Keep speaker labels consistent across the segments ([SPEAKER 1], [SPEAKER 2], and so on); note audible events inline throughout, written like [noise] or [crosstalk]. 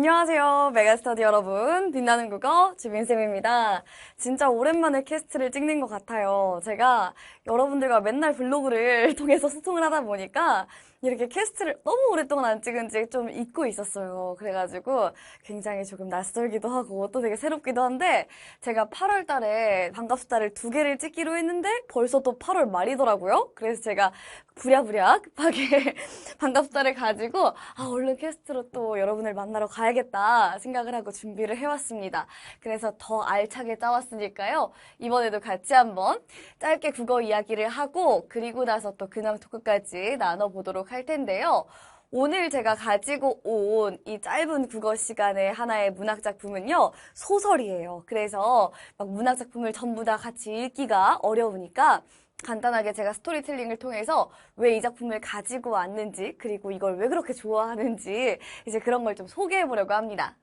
[SPEAKER 1] 안녕하세요. 메가스터디 여러분. 빛나는 국어 주빈쌤입니다. 진짜 오랜만에 캐스트를 찍는 것 같아요. 제가 여러분들과 맨날 블로그를 [laughs] 통해서 소통을 하다 보니까 이렇게 캐스트를 너무 오랫동안 안 찍은 지 좀 잊고 있었어요. 그래가지고 굉장히 조금 낯설기도 하고 또 되게 새롭기도 한데 제가 8월 달에 반갑수다를 두 개를 찍기로 했는데 벌써 또 8월 말이더라고요. 그래서 제가 부랴부랴 급하게 [laughs] 반갑수다를 가지고 아 얼른 캐스트로 또 여러분을 만나러 가야겠다 생각을 하고 준비를 해왔습니다. 그래서 더 알차게 짜왔으니까요. 이번에도 같이 한번 짧게 국어 이야기를 하고 그리고 나서 또 근황 토크까지 나눠보도록 할 텐데요. 오늘 제가 가지고 온 이 짧은 국어 시간의 하나의 문학 작품은요, 소설이에요. 그래서 막 문학 작품을 전부 다 같이 읽기가 어려우니까 간단하게 제가 스토리텔링을 통해서 왜 이 작품을 가지고 왔는지, 그리고 이걸 왜 그렇게 좋아하는지, 이제 그런 걸 좀 소개해 보려고 합니다.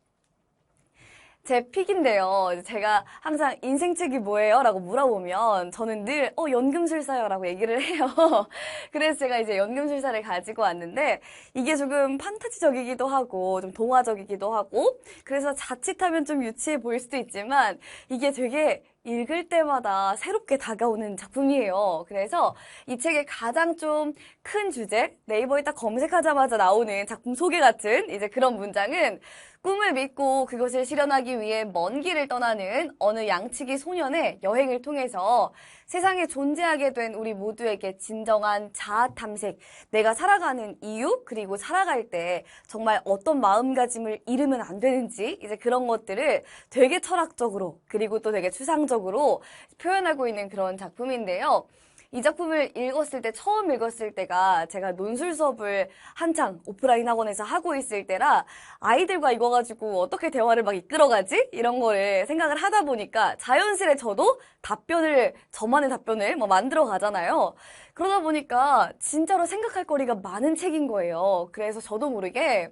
[SPEAKER 1] 제 픽인데요. 제가 항상 인생책이 뭐예요? 라고 물어보면 저는 늘, 어, 연금술사요. 라고 얘기를 해요. [laughs] 그래서 제가 이제 연금술사를 가지고 왔는데 이게 조금 판타지적이기도 하고 좀 동화적이기도 하고 그래서 자칫하면 좀 유치해 보일 수도 있지만 이게 되게 읽을 때마다 새롭게 다가오는 작품이에요. 그래서 이 책의 가장 좀 큰 주제, 네이버에 딱 검색하자마자 나오는 작품 소개 같은 이제 그런 문장은 꿈을 믿고 그것을 실현하기 위해 먼 길을 떠나는 어느 양치기 소년의 여행을 통해서 세상에 존재하게 된 우리 모두에게 진정한 자아 탐색, 내가 살아가는 이유, 그리고 살아갈 때 정말 어떤 마음가짐을 잃으면 안 되는지, 이제 그런 것들을 되게 철학적으로, 그리고 또 되게 추상적으로 표현하고 있는 그런 작품인데요. 이 작품을 읽었을 때, 처음 읽었을 때가 제가 논술 수업을 한창 오프라인 학원에서 하고 있을 때라 아이들과 이거 가지고 어떻게 대화를 막 이끌어가지? 이런 거를 생각을 하다 보니까 자연스레 저도 답변을, 저만의 답변을 뭐 만들어 가잖아요. 그러다 보니까 진짜로 생각할 거리가 많은 책인 거예요. 그래서 저도 모르게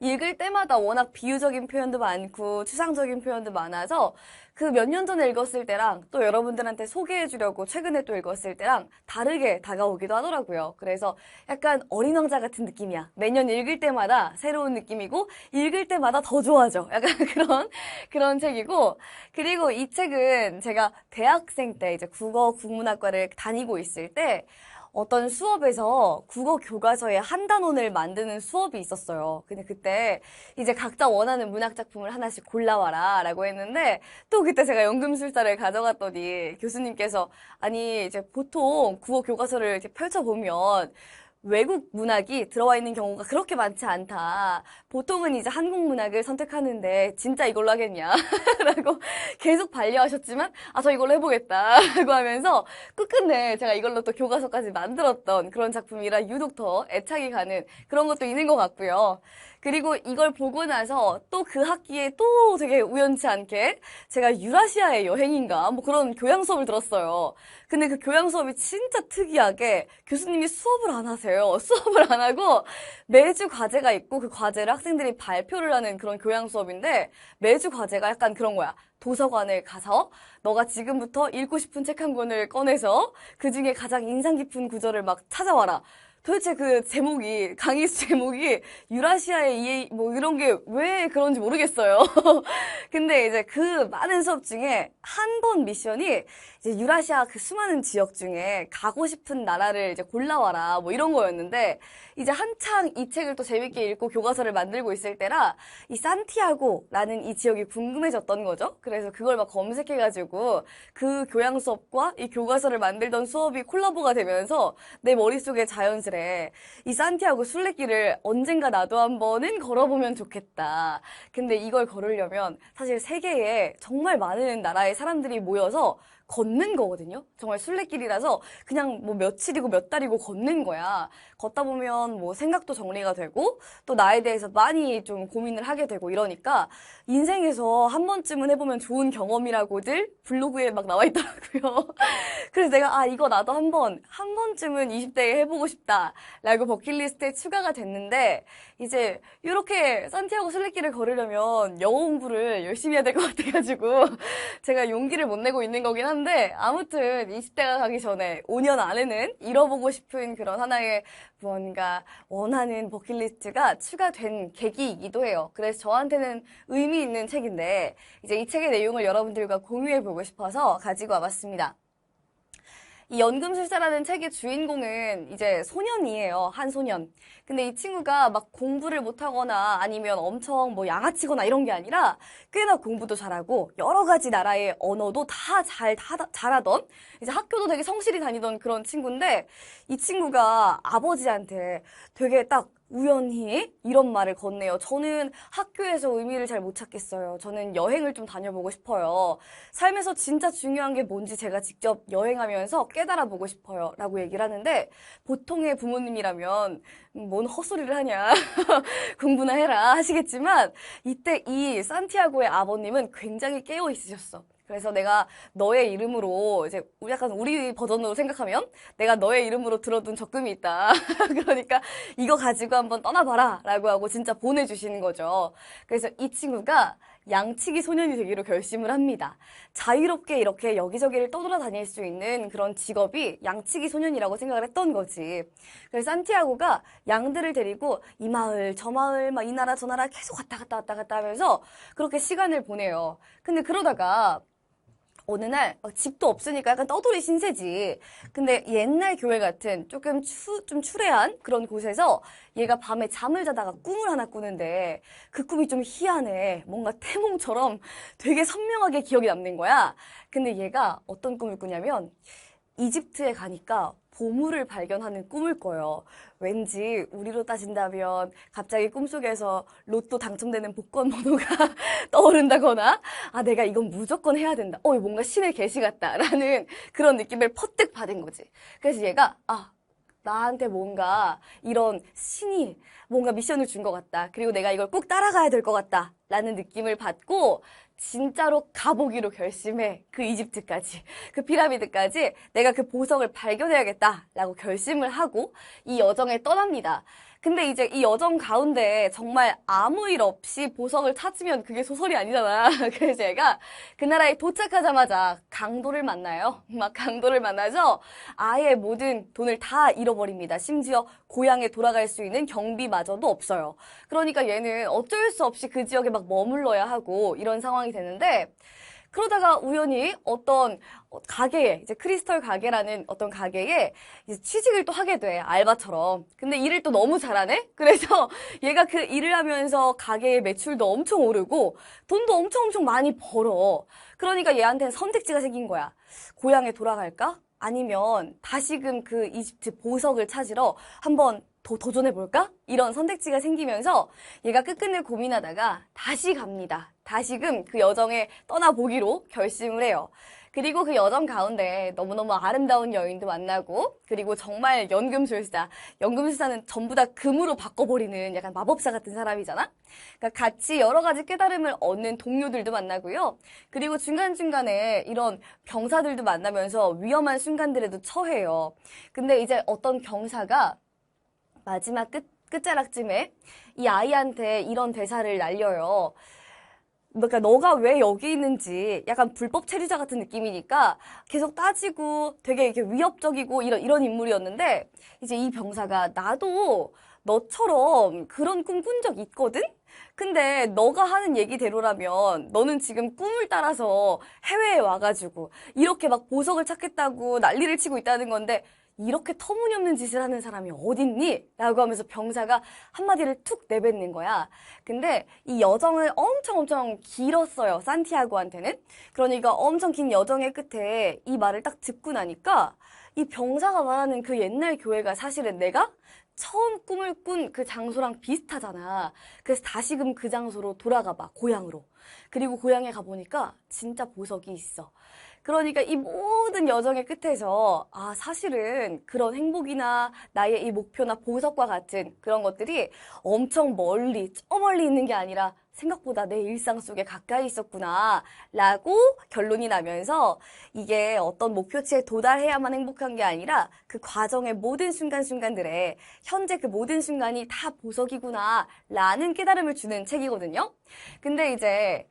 [SPEAKER 1] 읽을 때마다 워낙 비유적인 표현도 많고 추상적인 표현도 많아서 그 몇 년 전에 읽었을 때랑 또 여러분들한테 소개해 주려고 최근에 또 읽었을 때랑 다르게 다가오기도 하더라고요. 그래서 약간 어린 왕자 같은 느낌이야. 매년 읽을 때마다 새로운 느낌이고 읽을 때마다 더 좋아져. [laughs] 약간 그런 그런 책이고 그리고 이 책은 제가 대학생 때 이제 국어 국문학과를 다니고 있을 때 어떤 수업에서 국어 교과서에 한 단원을 만드는 수업이 있었어요. 근데 그때 이제 각자 원하는 문학 작품을 하나씩 골라와라 라고 했는데 또 그때 제가 연금술사를 가져갔더니 교수님께서 아니 이제 보통 국어 교과서를 이렇게 펼쳐보면 외국 문학이 들어와 있는 경우가 그렇게 많지 않다. 보통은 이제 한국 문학을 선택하는데 진짜 이걸로 하겠냐? [laughs] 라고 계속 반려하셨지만 아, 저 이걸로 해보겠다. [laughs] 라고 하면서 끝끝내 제가 이걸로 또 교과서까지 만들었던 그런 작품이라 유독 더 애착이 가는 그런 것도 있는 것 같고요. 그리고 이걸 보고 나서 또 그 학기에 또 되게 우연치 않게 제가 유라시아의 여행인가 뭐 그런 교양 수업을 들었어요. 근데 그 교양 수업이 진짜 특이하게 교수님이 수업을 안 하세요. [laughs] 수업을 안 하고 매주 과제가 있고 그 과제를 학생들이 발표를 하는 그런 교양 수업인데 매주 과제가 약간 그런 거야. 도서관에 가서 너가 지금부터 읽고 싶은 책 한 권을 꺼내서 그 중에 가장 인상 깊은 구절을 막 찾아와라. 도대체 그 제목이 강의 제목이 유라시아의 이해 뭐 이런 게 왜 그런지 모르겠어요. [laughs] 근데 이제 그 많은 수업 중에 한 번 미션이 이제 유라시아 그 수많은 지역 중에 가고 싶은 나라를 이제 골라와라 뭐 이런 거였는데 이제 한창 이 책을 또 재밌게 읽고 교과서를 만들고 있을 때라 이 산티아고라는 이 지역이 궁금해졌던 거죠. 그래서 그걸 막 검색해가지고 그 교양 수업과 이 교과서를 만들던 수업이 콜라보가 되면서 내 머릿속에 자연스레 이 산티아고 순례길을 언젠가 나도 한 번은 걸어보면 좋겠다. 근데 이걸 걸으려면 사실 세계에 정말 많은 나라의 사람들이 모여서 걷는 거거든요. 정말 순례길이라서 그냥 뭐 며칠이고 몇 달이고 걷는 거야. 걷다 보면 뭐 생각도 정리가 되고 또 나에 대해서 많이 좀 고민을 하게 되고 이러니까 인생에서 한 번쯤은 해보면 좋은 경험이라고들 블로그에 막 나와 있더라고요. [laughs] 그래서 내가 아 이거 나도 한 번, 한 번쯤은 20대에 해보고 싶다라고 버킷리스트에 추가가 됐는데 이제 이렇게 산티아고 순례길을 걸으려면 영어 공부를 열심히 해야 될 것 같아가지고 [laughs] 제가 용기를 못 내고 있는 거긴 한데 한데 아무튼 20대가 가기 전에 5년 안에는 잃어보고 싶은 그런 하나의 무언가 원하는 버킷리스트가 추가된 계기이기도 해요. 그래서 저한테는 의미 있는 책인데 이제 이 책의 내용을 여러분들과 공유해 보고 싶어서 가지고 와봤습니다. 이 연금술사라는 책의 주인공은 이제 소년이에요. 한 소년. 근데 이 친구가 막 공부를 못하거나 아니면 엄청 뭐 양아치거나 이런 게 아니라 꽤나 공부도 잘하고 여러 가지 나라의 언어도 다 잘 잘하던 이제 학교도 되게 성실히 다니던 그런 친구인데 이 친구가 아버지한테 되게 딱 우연히 이런 말을 건네요. 저는 학교에서 의미를 잘 못 찾겠어요. 저는 여행을 좀 다녀보고 싶어요. 삶에서 진짜 중요한 게 뭔지 제가 직접 여행하면서 깨달아 보고 싶어요. 라고 얘기를 하는데 보통의 부모님이라면 뭔 헛소리를 하냐. [laughs] 공부나 해라 하시겠지만 이때 이 산티아고의 아버님은 굉장히 깨어 있으셨어. 그래서 내가 너의 이름으로 이제 약간 우리 버전으로 생각하면 내가 너의 이름으로 들어둔 적금이 있다. [laughs] 그러니까 이거 가지고 한번 떠나봐라 라고 하고 진짜 보내주시는 거죠. 그래서 이 친구가 양치기 소년이 되기로 결심을 합니다. 자유롭게 이렇게 여기저기를 떠돌아다닐 수 있는 그런 직업이 양치기 소년이라고 생각을 했던 거지. 그래서 산티아고가 양들을 데리고 이 마을, 저 마을, 막 이 나라, 저 나라 계속 왔다 갔다 왔다 갔다 하면서 그렇게 시간을 보내요. 근데 그러다가 어느 날 집도 없으니까 약간 떠돌이 신세지. 근데 옛날 교회 같은 조금 추, 좀 추레한 그런 곳에서 얘가 밤에 잠을 자다가 꿈을 하나 꾸는데 그 꿈이 좀 희한해. 뭔가 태몽처럼 되게 선명하게 기억이 남는 거야. 근데 얘가 어떤 꿈을 꾸냐면 이집트에 가니까 보물을 발견하는 꿈을 꿔요. 왠지 우리로 따진다면 갑자기 꿈속에서 로또 당첨되는 복권 번호가 [laughs] 떠오른다거나 아 내가 이건 무조건 해야 된다. 어 뭔가 신의 계시 같다라는 그런 느낌을 퍼뜩 받은 거지. 그래서 얘가 아 나한테 뭔가 이런 신이 뭔가 미션을 준 것 같다. 그리고 내가 이걸 꼭 따라가야 될 것 같다. 라는 느낌을 받고 진짜로 가보기로 결심해. 그 이집트까지. 그 피라미드까지 내가 그 보석을 발견해야겠다. 라고 결심을 하고 이 여정에 떠납니다. 근데 이제 이 여정 가운데 정말 아무 일 없이 보석을 찾으면 그게 소설이 아니잖아. [laughs] 그래서 제가 그 나라에 도착하자마자 강도를 만나요. 막 강도를 만나서 아예 모든 돈을 다 잃어버립니다. 심지어 고향에 돌아갈 수 있는 경비마저도 없어요. 그러니까 얘는 어쩔 수 없이 그 지역에 막 머물러야 하고 이런 상황이 되는데 그러다가 우연히 어떤 가게에 이제 크리스털 가게라는 어떤 가게에 취직을 또 하게 돼 알바처럼. 근데 일을 또 너무 잘하네. [laughs] 그래서 얘가 그 일을 하면서 가게의 매출도 엄청 오르고 돈도 엄청 엄청 많이 벌어. 그러니까 얘한테는 선택지가 생긴 거야. 고향에 돌아갈까? 아니면 다시금 그 이집트 보석을 찾으러 한번 더 도전해볼까? 이런 선택지가 생기면서 얘가 끝끝내 고민하다가 다시 갑니다. 다시금 그 여정에 떠나보기로 결심을 해요. 그리고 그 여정 가운데 너무너무 아름다운 여인도 만나고 그리고 정말 연금술사 연금술사는 전부 다 금으로 바꿔버리는 약간 마법사 같은 사람이잖아 그러니까 같이 여러 가지 깨달음을 얻는 동료들도 만나고요 그리고 중간중간에 이런 병사들도 만나면서 위험한 순간들에도 처해요 근데 이제 어떤 병사가 마지막 끝, 끝자락쯤에 이 아이한테 이런 대사를 날려요. 그러니까 너가 왜 여기 있는지 약간 불법 체류자 같은 느낌이니까 계속 따지고 되게 이렇게 위협적이고 이런 이런 인물이었는데 이제 이 병사가 나도 너처럼 그런 꿈 꾼 적 있거든? 근데 너가 하는 얘기대로라면 너는 지금 꿈을 따라서 해외에 와가지고 이렇게 막 보석을 찾겠다고 난리를 치고 있다는 건데 이렇게 터무니없는 짓을 하는 사람이 어딨니? 라고 하면서 병사가 한마디를 툭 내뱉는 거야. 근데 이 여정을 엄청 엄청 길었어요. 산티아고한테는. 그러니까 엄청 긴 여정의 끝에 이 말을 딱 듣고 나니까 이 병사가 말하는 그 옛날 교회가 사실은 내가 처음 꿈을 꾼 그 장소랑 비슷하잖아. 그래서 다시금 그 장소로 돌아가 봐, 고향으로. 그리고 고향에 가보니까 진짜 보석이 있어. 그러니까 이 모든 여정의 끝에서 아 사실은 그런 행복이나 나의 이 목표나 보석과 같은 그런 것들이 엄청 멀리 저 멀리 있는 게 아니라 생각보다 내 일상 속에 가까이 있었구나 라고 결론이 나면서 이게 어떤 목표치에 도달해야만 행복한 게 아니라 그 과정의 모든 순간순간들에 현재 그 모든 순간이 다 보석이구나 라는 깨달음을 주는 책이거든요. 근데 이제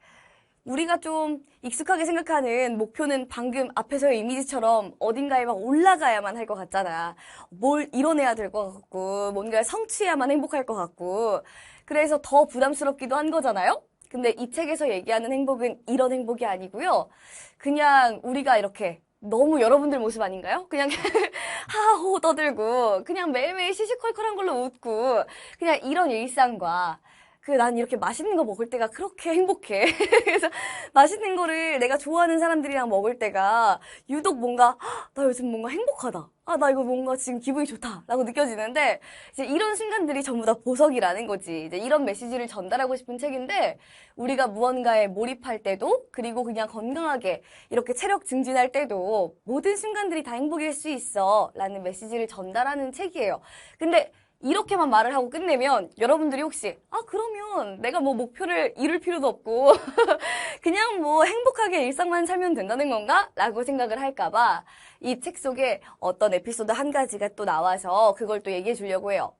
[SPEAKER 1] 우리가 좀 익숙하게 생각하는 목표는 방금 앞에서의 이미지처럼 어딘가에 막 올라가야만 할 것 같잖아. 뭘 이뤄내야 될 것 같고, 뭔가를 성취해야만 행복할 것 같고, 그래서 더 부담스럽기도 한 거잖아요? 근데 이 책에서 얘기하는 행복은 이런 행복이 아니고요. 그냥 우리가 이렇게 너무 여러분들 모습 아닌가요? 그냥 [laughs] 하하호 떠들고 그냥 매일매일 시시콜콜한 걸로 웃고 그냥 이런 일상과 그 난 이렇게 맛있는 거 먹을 때가 그렇게 행복해. [laughs] 그래서 맛있는 거를 내가 좋아하는 사람들이랑 먹을 때가 유독 뭔가 "헉, 나 요즘 뭔가 행복하다. 아, 나 이거 뭔가 지금 기분이 좋다. 라고 느껴지는데 이제 이런 순간들이 전부 다 보석이라는 거지. 이제 이런 메시지를 전달하고 싶은 책인데 우리가 무언가에 몰입할 때도 그리고 그냥 건강하게 이렇게 체력 증진할 때도 모든 순간들이 다 행복일 수 있어. 라는 메시지를 전달하는 책이에요. 근데 이렇게만 말을 하고 끝내면 여러분들이 혹시 아 그러면 내가 뭐 목표를 이룰 필요도 없고 [laughs] 그냥 뭐 행복하게 일상만 살면 된다는 건가? 라고 생각을 할까봐 이 책 속에 어떤 에피소드 한 가지가 또 나와서 그걸 또 얘기해 주려고 해요.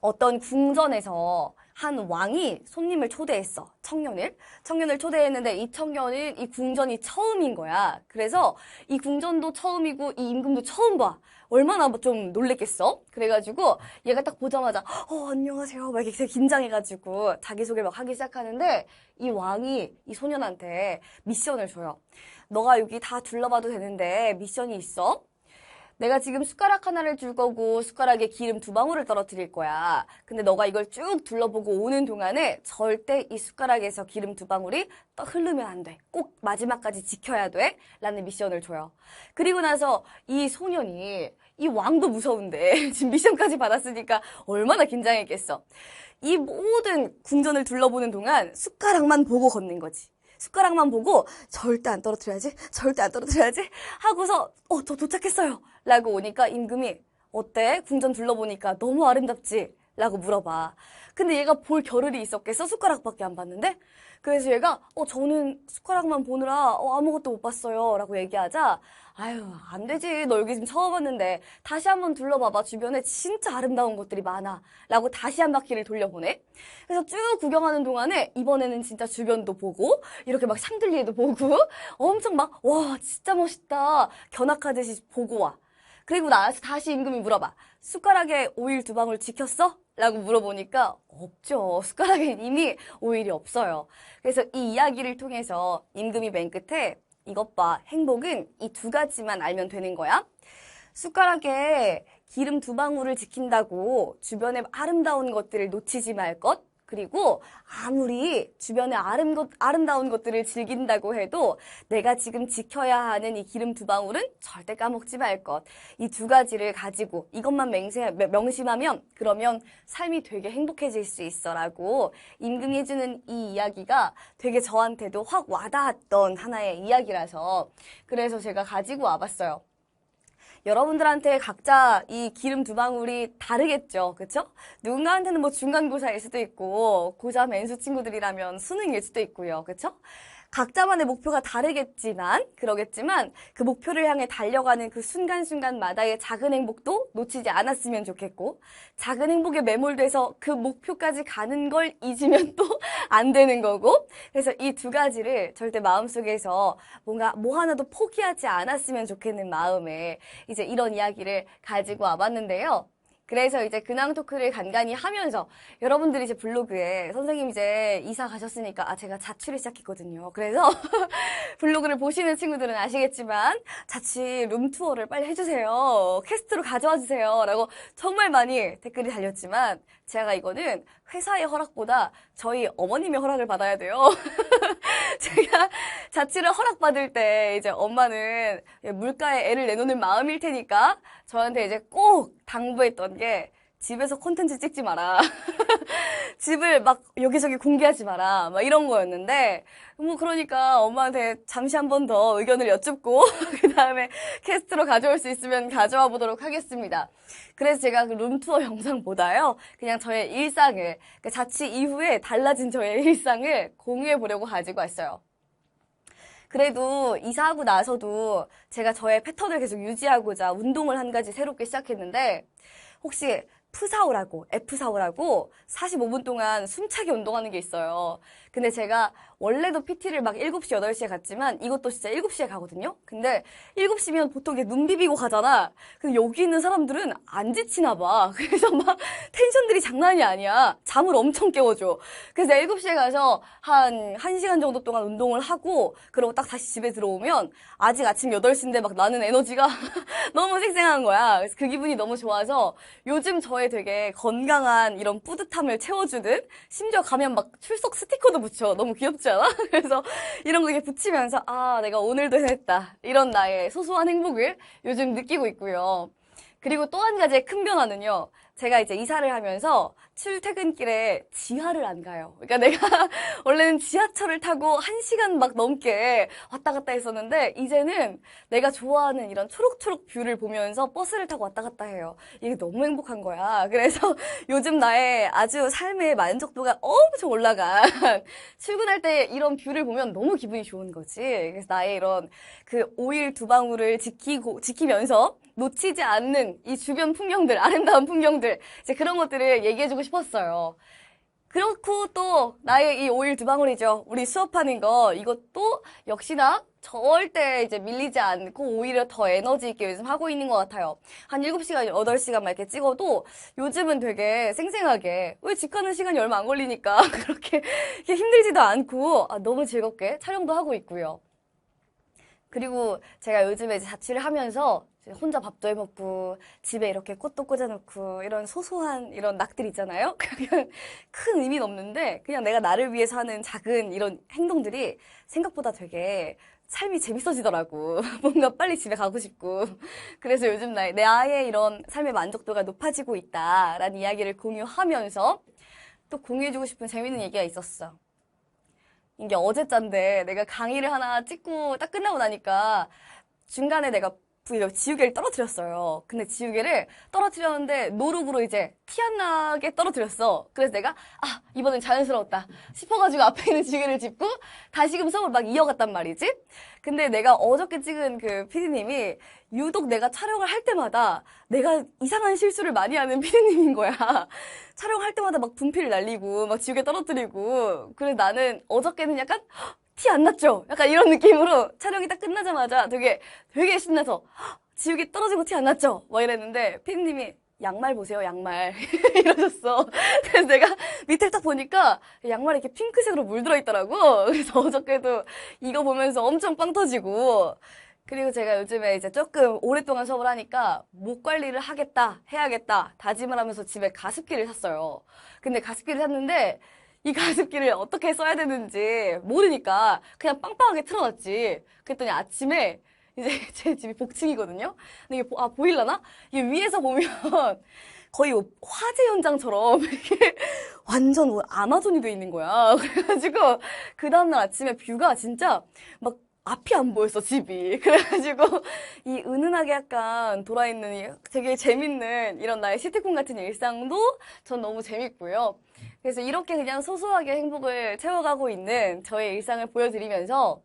[SPEAKER 1] 어떤 궁전에서 한 왕이 손님을 초대했어. 청년을. 청년을 초대했는데 이 청년은 이 궁전이 처음인 거야. 그래서 이 궁전도 처음이고 이 임금도 처음 봐. 얼마나 뭐좀 놀랬겠어? 그래가지고 얘가 딱 보자마자 어 안녕하세요 막 이렇게 긴장해가지고 자기소개를 막 하기 시작하는데 이 왕이 이 소년한테 미션을 줘요. 너가 여기 다 둘러봐도 되는데 미션이 있어. 내가 지금 숟가락 하나를 줄 거고 숟가락에 기름 두 방울을 떨어뜨릴 거야. 근데 너가 이걸 쭉 둘러보고 오는 동안에 절대 이 숟가락에서 기름 두 방울이 떠 흐르면 안 돼. 꼭 마지막까지 지켜야 돼. 라는 미션을 줘요. 그리고 나서 이 소년이 이 왕도 무서운데 [laughs] 지금 미션까지 받았으니까 얼마나 긴장했겠어. 이 모든 궁전을 둘러보는 동안 숟가락만 보고 걷는 거지. 숟가락만 보고 절대 안 떨어뜨려야지, 절대 안 떨어뜨려야지 하고서 어, 저 도착했어요. 라고 오니까 임금이 어때? 궁전 둘러보니까 너무 아름답지? 라고 물어봐. 근데 얘가 볼 겨를이 있었겠어? 숟가락밖에 안 봤는데? 그래서 얘가 어, 저는 숟가락만 보느라 어, 아무것도 못 봤어요. 라고 얘기하자 아유, 안 되지. 너 여기 지금 처음 왔는데 다시 한번 둘러봐봐. 주변에 진짜 아름다운 것들이 많아. 라고 다시 한 바퀴를 돌려보내. 그래서 쭉 구경하는 동안에 이번에는 진짜 주변도 보고 이렇게 막 샹들리에도 보고 [laughs] 엄청 막 와, 진짜 멋있다. 견학하듯이 보고 와. 그리고 나서 다시 임금이 물어봐. 숟가락에 오일 두 방울 지켰어? 라고 물어보니까 없죠. 숟가락에 이미 오일이 없어요. 그래서 이 이야기를 통해서 임금이 맨 끝에 이것 봐. 행복은 이 두 가지만 알면 되는 거야. 숟가락에 기름 두 방울을 지킨다고 주변의 아름다운 것들을 놓치지 말 것. 그리고 아무리 주변의 아름, 아름다운 것들을 즐긴다고 해도 내가 지금 지켜야 하는 이 기름 두 방울은 절대 까먹지 말 것. 이 두 가지를 가지고 이것만 맹세, 명심하면 그러면 삶이 되게 행복해질 수 있어라고 임금이 해주는 이 이야기가 되게 저한테도 확 와닿았던 하나의 이야기라서 그래서 제가 가지고 와봤어요. 여러분들한테 각자 이 기름 두 방울이 다르겠죠. 그쵸? 누군가한테는 뭐 중간고사일 수도 있고, 고3 N수 친구들이라면 수능일 수도 있고요. 그쵸? 각자만의 목표가 다르겠지만, 그러겠지만, 그 목표를 향해 달려가는 그 순간순간마다의 작은 행복도 놓치지 않았으면 좋겠고, 작은 행복에 매몰돼서 그 목표까지 가는 걸 잊으면 [laughs] 또 안 되는 거고, 그래서 이 두 가지를 절대 마음속에서 뭔가 뭐 하나도 포기하지 않았으면 좋겠는 마음에 이제 이런 이야기를 가지고 와봤는데요. 그래서 이제 근황 토크를 간간히 하면서 여러분들이 이제 블로그에 선생님 이제 이사 가셨으니까 아 제가 자취를 시작했거든요. 그래서 [laughs] 블로그를 보시는 친구들은 아시겠지만 자취 룸투어를 빨리 해주세요. 캐스트로 가져와 주세요. 라고 정말 많이 댓글이 달렸지만 제가 이거는 회사의 허락보다 저희 어머님의 허락을 받아야 돼요. [laughs] 제가 자취를 허락받을 때 이제 엄마는 물가에 애를 내놓는 마음일 테니까 저한테 이제 꼭 당부했던 게 집에서 콘텐츠 찍지 마라. [laughs] 집을 막 여기저기 공개하지 마라. 막 이런 거였는데, 뭐 그러니까 엄마한테 잠시 한 번 더 의견을 여쭙고, [laughs] 그 다음에 캐스트로 가져올 수 있으면 가져와 보도록 하겠습니다. 그래서 제가 그 룸투어 영상보다요, 그냥 저의 일상을, 그 자취 이후에 달라진 저의 [laughs] 일상을 공유해 보려고 가지고 왔어요. 그래도 이사하고 나서도 제가 저의 패턴을 계속 유지하고자 운동을 한 가지 새롭게 시작했는데, 혹시 F4오라고, F4오라고 45분 동안 숨차게 운동하는 게 있어요. 근데 제가 원래도 PT를 막 7시, 8시에 갔지만 이것도 진짜 7시에 가거든요? 근데 7시면 보통 눈 비비고 가잖아. 근데 여기 있는 사람들은 안 지치나 봐. [laughs] 그래서 막 텐션들이 장난이 아니야. 잠을 엄청 깨워줘. 그래서 7시에 가서 한 1시간 정도 동안 운동을 하고 그러고 딱 다시 집에 들어오면 아직 아침 8시인데 막 나는 에너지가 [laughs] 너무 쌩쌩한 거야. 그래서 그 기분이 너무 좋아서 요즘 저의 되게 건강한 이런 뿌듯함을 채워주는 심지어 가면 막 출석 스티커도 붙여. 너무 귀엽지 않아? [laughs] 그래서 이런 거 이렇게 붙이면서 아, 내가 오늘도 해냈다. 이런 나의 소소한 행복을 요즘 느끼고 있고요. 그리고 또 한 가지의 큰 변화는요. 제가 이제 이사를 하면서 출퇴근길에 지하를 안 가요. 그러니까 내가 [laughs] 원래는 지하철을 타고 한 시간 막 넘게 왔다 갔다 했었는데 이제는 내가 좋아하는 이런 초록초록 뷰를 보면서 버스를 타고 왔다 갔다 해요. 이게 너무 행복한 거야. [laughs] 그래서 요즘 나의 아주 삶의 만족도가 엄청 올라간 [laughs] 출근할 때 이런 뷰를 보면 너무 기분이 좋은 거지. 그래서 나의 이런 그 오일 두 방울을 지키고 지키면서 놓치지 않는 이 주변 풍경들, 아름다운 풍경들, 이제 그런 것들을 얘기해주고 싶었어요. 그렇고 또 나의 이 오일 두 방울이죠. 우리 수업하는 거 이것도 역시나 절대 이제 밀리지 않고 오히려 더 에너지 있게 요즘 하고 있는 것 같아요. 한 7시간, 8시간 막 이렇게 찍어도 요즘은 되게 쌩쌩하게 왜 집 가는 시간이 얼마 안 걸리니까 [laughs] 그렇게 힘들지도 않고 아, 너무 즐겁게 촬영도 하고 있고요. 그리고 제가 요즘에 자취를 하면서 혼자 밥도 해 먹고 집에 이렇게 꽃도 꽂아 놓고 이런 소소한 이런 낙들 있잖아요. [laughs] 그냥 큰 의미는 없는데 그냥 내가 나를 위해서 하는 작은 이런 행동들이 생각보다 되게 삶이 재밌어지더라고. [laughs] 뭔가 빨리 집에 가고 싶고. 그래서 요즘 나의, 내 아이의 이런 삶의 만족도가 높아지고 있다라는 이야기를 공유하면서 또 공유해주고 싶은 재밌는 얘기가 있었어. 이게 어제 짠데 내가 강의를 하나 찍고 딱 끝나고 나니까 중간에 내가 부- 지우개를 떨어뜨렸어요. 근데 지우개를 떨어뜨렸는데 노룩으로 이제 티 안 나게 떨어뜨렸어. 그래서 내가 아 이번엔 자연스러웠다 싶어가지고 앞에 있는 지우개를 짚고 다시금 수업을 막 이어갔단 말이지. 근데 내가 어저께 찍은 그 PD님이 유독 내가 촬영을 할 때마다 내가 이상한 실수를 많이 하는 PD님인 거야. [laughs] 촬영할 때마다 막 분필 날리고 막 지우개 떨어뜨리고 그래 나는 어저께는 약간 티 안 났죠? 약간 이런 느낌으로 촬영이 딱 끝나자마자 되게 되게 신나서 "헉, 지우개 떨어지고 티 안 났죠? 막 이랬는데 피디님이 양말 보세요 양말 [laughs] 이러셨어. 그래서 내가 밑에 딱 보니까 양말이 이렇게 핑크색으로 물들어 있더라고. 그래서 어저께도 이거 보면서 엄청 빵 터지고 그리고 제가 요즘에 이제 조금 오랫동안 수업을 하니까 목 관리를 하겠다, 해야겠다 다짐을 하면서 집에 가습기를 샀어요. 근데 가습기를 샀는데 이 가습기를 어떻게 써야 되는지 모르니까 그냥 빵빵하게 틀어놨지. 그랬더니 아침에 이제 [laughs] 제 집이 복층이거든요. 근데 이게 보, 아, 보일라나? 이게 위에서 보면 [laughs] 거의 뭐 화재 현장처럼 [laughs] 이게 완전 뭐 아마존이 돼 있는 거야. 그래가지고 그 다음날 아침에 뷰가 진짜 막 앞이 안 보였어, 집이. 그래가지고, 이 은은하게 약간 돌아있는 이 되게 재밌는 이런 나의 시티콘 같은 일상도 전 너무 재밌고요. 그래서 이렇게 그냥 소소하게 행복을 채워가고 있는 저의 일상을 보여드리면서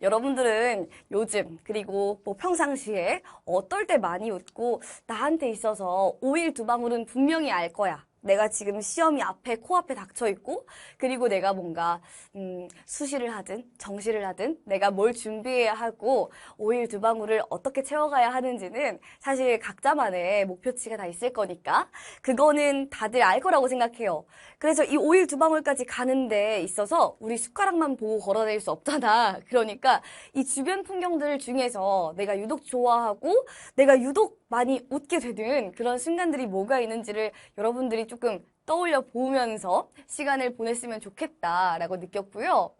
[SPEAKER 1] 여러분들은 요즘 그리고 뭐 평상시에 어떨 때 많이 웃고 나한테 있어서 오일 두 방울은 분명히 알 거야. 내가 지금 시험이 앞에 코앞에 닥쳐 있고 그리고 내가 뭔가 음, 수시를 하든 정시를 하든 내가 뭘 준비해야 하고 오일 두 방울을 어떻게 채워가야 하는지는 사실 각자만의 목표치가 다 있을 거니까 그거는 다들 알 거라고 생각해요. 그래서 이 오일 두 방울까지 가는 데 있어서 우리 숟가락만 보고 걸어낼 수 없잖아. 그러니까 이 주변 풍경들 중에서 내가 유독 좋아하고 내가 유독 많이 웃게 되는 그런 순간들이 뭐가 있는지를 여러분들이 조금 떠올려 보면서 시간을 보냈으면 좋겠다라고 느꼈고요.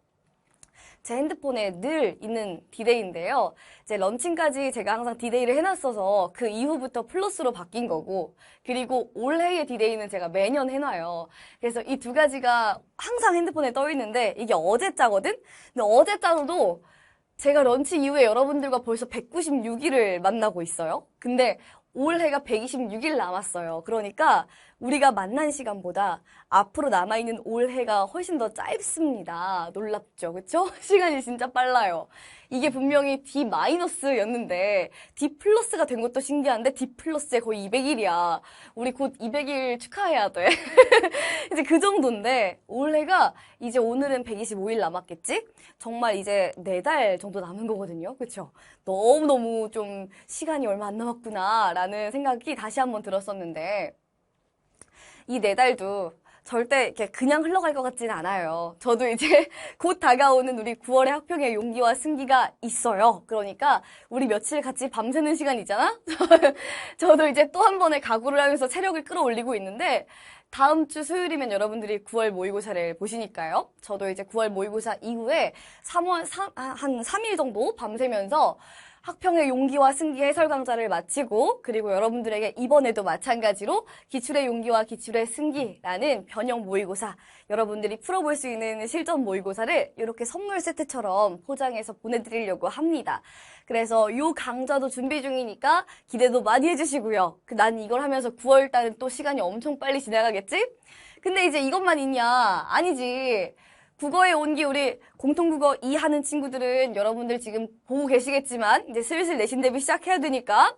[SPEAKER 1] 제 핸드폰에 늘 있는 디데이인데요. 이제 런칭까지 제가 항상 디데이를 해놨어서 그 이후부터 플러스로 바뀐 거고, 그리고 올해의 디데이는 제가 매년 해놔요. 그래서 이 두 가지가 항상 핸드폰에 떠 있는데, 이게 어제 짜거든? 근데 어제 짜도 제가 런치 이후에 여러분들과 벌써 196일을 만나고 있어요. 근데 올해가 126일 남았어요. 그러니까 우리가 만난 시간보다 앞으로 남아있는 올해가 훨씬 더 짧습니다. 놀랍죠? 그쵸? [laughs] 시간이 진짜 빨라요. 이게 분명히 D 마이너스였는데 D 플러스가 된 것도 신기한데 D 플러스에 거의 200일이야. 우리 곧 200일 축하해야 돼. [laughs] 이제 그 정도인데 올해가 이제 오늘은 125일 남았겠지? 정말 이제 네달 정도 남은 거거든요. 그쵸? 너무너무 좀 시간이 얼마 안 남았구나라는 생각이 다시 한번 들었었는데 이 네 달도 절대 이렇게 그냥 흘러갈 것 같지는 않아요. 저도 이제 [laughs] 곧 다가오는 우리 9월의 학평의 용기와 승기가 있어요. 그러니까 우리 며칠 같이 밤새는 시간 있잖아? [laughs] 저도 이제 또 한 번의 각오를 하면서 체력을 끌어올리고 있는데 다음 주 수요일이면 여러분들이 9월 모의고사를 보시니까요. 저도 이제 9월 모의고사 이후에 3월 3, 한 3일 정도 밤새면서 학평의 용기와 승기 해설 강좌를 마치고 그리고 여러분들에게 이번에도 마찬가지로 기출의 용기와 기출의 승기라는 변형 모의고사 여러분들이 풀어볼 수 있는 실전 모의고사를 이렇게 선물 세트처럼 포장해서 보내드리려고 합니다. 그래서 이 강좌도 준비 중이니까 기대도 많이 해주시고요. 그난 이걸 하면서 9월 달은 또 시간이 엄청 빨리 지나가겠지? 근데 이제 이것만 있냐? 아니지. 국어에 온기 우리 공통국어 2 하는 친구들은 여러분들 지금 보고 계시겠지만 이제 슬슬 내신 대비 시작해야 되니까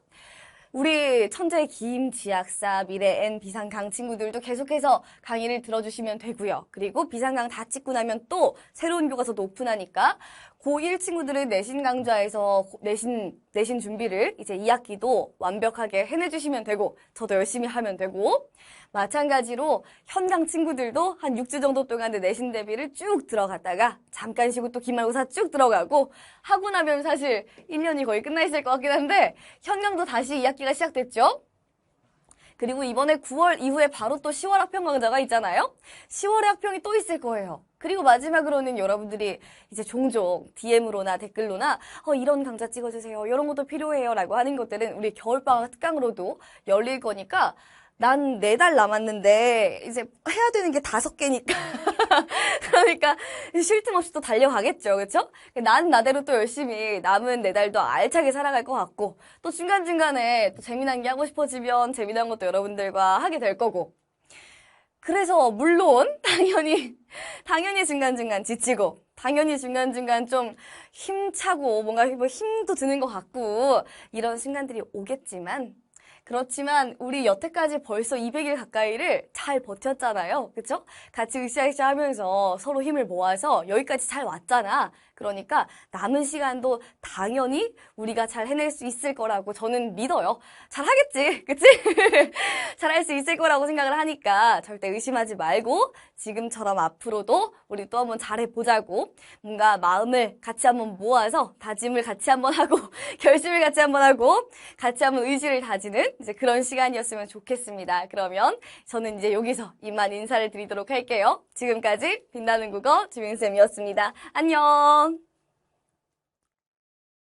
[SPEAKER 1] 우리 천재 김, 지학사, 미래 N, 비상강 친구들도 계속해서 강의를 들어주시면 되고요. 그리고 비상강 다 찍고 나면 또 새로운 교과서도 오픈하니까 고1 친구들은 내신 강좌에서 내신, 내신 준비를 이제 2학기도 완벽하게 해내주시면 되고 저도 열심히 하면 되고 마찬가지로 현강 친구들도 한 6주 정도 동안의 내신 대비를 쭉 들어갔다가 잠깐 쉬고 또 기말고사 쭉 들어가고 하고 나면 사실 1년이 거의 끝나 있을 것 같긴 한데 현강도 다시 2학기가 시작됐죠. 그리고 이번에 9월 이후에 바로 또 10월 학평 강좌가 있잖아요. 10월에 학평이 또 있을 거예요. 그리고 마지막으로는 여러분들이 이제 종종 DM으로나 댓글로나 어, 이런 강좌 찍어주세요. 이런 것도 필요해요. 라고 하는 것들은 우리 겨울방학 특강으로도 열릴 거니까 난 네 달 남았는데 이제 해야 되는 게 다섯 개니까. [laughs] 그러니까 쉴 틈 없이 또 달려가겠죠. 그렇죠? 난 나대로 또 열심히 남은 네 달도 알차게 살아갈 것 같고 또 중간중간에 또 재미난 게 하고 싶어지면 재미난 것도 여러분들과 하게 될 거고. 그래서 물론 당연히 [laughs] 당연히 중간중간 지치고 당연히 중간중간 좀 힘차고 뭔가 뭐 힘도 드는 것 같고 이런 순간들이 오겠지만 그렇지만 우리 여태까지 벌써 200일 가까이를 잘 버텼잖아요. 그쵸? 같이 으쌰으쌰 하면서 서로 힘을 모아서 여기까지 잘 왔잖아. 그러니까 남은 시간도 당연히 우리가 잘 해낼 수 있을 거라고 저는 믿어요. 잘 하겠지. 그치? [laughs] 잘 할 수 있을 거라고 생각을 하니까 절대 의심하지 말고 지금처럼 앞으로도 우리 또 한번 잘해보자고 뭔가 마음을 같이 한번 모아서 다짐을 같이 한번 하고 [laughs] 결심을 같이 한번 하고 같이 한번 의지를 다지는 이제 그런 시간이었으면 좋겠습니다. 그러면 저는 이제 여기서 이만 인사를 드리도록 할게요. 지금까지 빛나는 국어 주민쌤이었습니다. 안녕!